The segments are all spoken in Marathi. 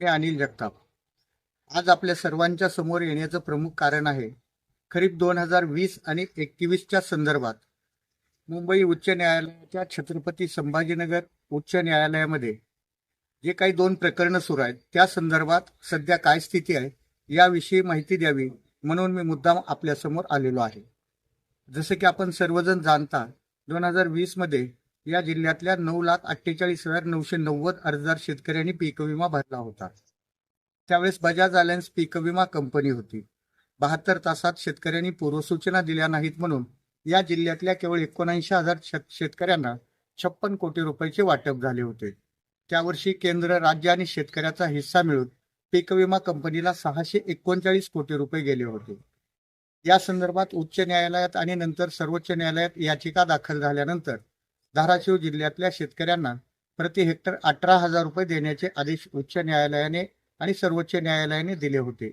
मी अनिल जगताप. आज आपल्या सर्वांच्या समोर येण्याचं प्रमुख कारण आहे खरीप दोन हजार वीस आणि एकवीसच्या संदर्भात. मुंबई उच्च न्यायालयाच्या छत्रपती संभाजीनगर उच्च न्यायालयामध्ये जे काही दोन प्रकरणं सुरू आहेत त्या संदर्भात सध्या काय स्थिती आहे याविषयी माहिती द्यावी म्हणून मी मुद्दाम आपल्यासमोर आलेलो आहे. जसं की आपण सर्वजण जाणता दोन हजार वीसमध्ये या जिल्ह्यातल्या नऊ लाख अठ्ठेचाळीस हजार नऊशे नव्वद अर्जदार शेतकऱ्यांनी पीक विमा भरला होता. त्यावेळेस बजाज अलायन्स पीक विमा कंपनी होती. बहात्तर तासात शेतकऱ्यांनी पूर्वसूचना दिल्या नाहीत म्हणून या जिल्ह्यातल्या केवळ एकोणऐंशी हजार शेतकऱ्यांना छप्पन कोटी रुपयाचे वाटप झाले होते. त्यावर्षी केंद्र राज्य आणि शेतकऱ्याचा हिस्सा मिळून पीक विमा कंपनीला सहाशे एकोणचाळीस कोटी रुपये गेले होते. या संदर्भात उच्च न्यायालयात आणि नंतर सर्वोच्च न्यायालयात याचिका दाखल झाल्यानंतर धाराशिव जिल्ह्यातल्या शेतकऱ्यांना प्रति हेक्टर अठरा हजार रुपये देण्याचे आदेश उच्च न्यायालयाने आणि सर्वोच्च न्यायालयाने दिले होते.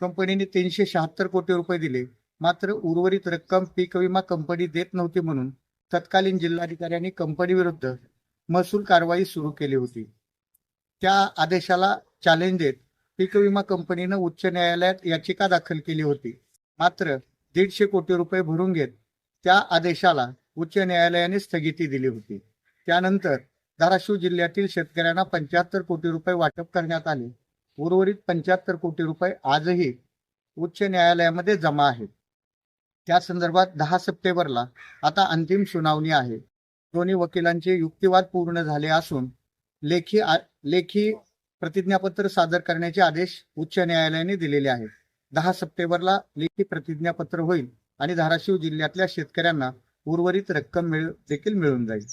कंपनीने तीनशे शहात्तर कोटी रुपये दिले. मात्र उर्वरित रक्कम पीक विमा कंपनी देत नव्हती म्हणून तत्कालीन जिल्हाधिकाऱ्यांनी कंपनी विरुद्ध महसूल कारवाई सुरू केली होती. त्या आदेशाला चॅलेंज देत पीक विमा कंपनीनं उच्च न्यायालयात याचिका दाखल केली होती. मात्र दीडशे कोटी रुपये भरून घेत त्या आदेशाला उच्च न्यायालयाने स्थगिती दिली होती. त्यानंतर धाराशिव जिल्ह्यातील शेतकऱ्यांना पंच्याहत्तर कोटी रुपये वाटप करण्यात आले. उर्वरित पंच्याहत्तर कोटी रुपये आजही उच्च न्यायालयामध्ये जमा आहेत. त्या संदर्भात दहा सप्टेंबरला आता अंतिम सुनावणी आहे. दोन्ही वकिलांचे युक्तिवाद पूर्ण झाले असून लेखी आ- लेखी प्रतिज्ञापत्र सादर करण्याचे आदेश उच्च न्यायालयाने दिलेले आहेत. दहा सप्टेंबरला लेखी प्रतिज्ञापत्र होईल आणि धाराशिव जिल्ह्यातल्या शेतकऱ्यांना उर्वरित रक्कम मिळ देखील मिळून जाईल.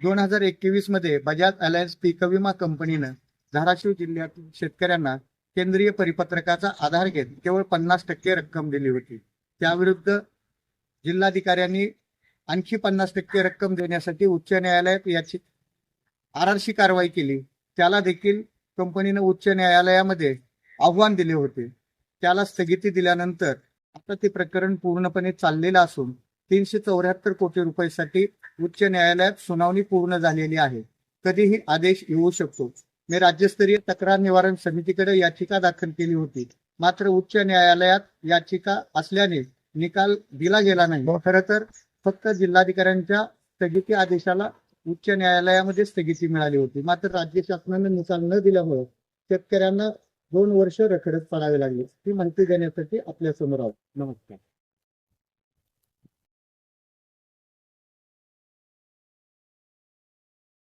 दोन हजार एकवीसमध्ये बजाज अलायन्स पीक विमा कंपनीनं धाराशिव जिल्ह्यातील शेतकऱ्यांना केंद्रीय परिपत्रकाचा आधार घेत केवळ पन्नास टक्के रक्कम दिली होती. त्याविरुद्ध जिल्हाधिकाऱ्यांनी आणखी पन्नास टक्के रक्कम देण्यासाठी उच्च न्यायालयात याची आरआरशी कारवाई केली. त्याला देखील कंपनीनं उच्च न्यायालयामध्ये आव्हान दिले होते. त्याला स्थगिती दिल्यानंतर आता ते प्रकरण पूर्णपणे चाललेलं असून तीनशे चौऱ्याहत्तर कोटी रुपयासाठी उच्च न्यायालयात सुनावणी पूर्ण झालेली आहे. कधीही आदेश येऊ शकतो. मी राज्यस्तरीय तक्रार निवारण समितीकडे याचिका दाखल केली होती. मात्र उच्च न्यायालयात याचिका असल्याने निकाल दिला गेला नाही. खरं तर फक्त जिल्हाधिकाऱ्यांच्या स्थगिती आदेशाला उच्च न्यायालयामध्ये स्थगिती मिळाली होती. मात्र राज्य शासनाने निकाल न दिल्यामुळे शेतकऱ्यांना दोन वर्ष रखडत पडावे लागले. ही माहिती देण्यासाठी आपल्यासमोर आहोत. नमस्कार.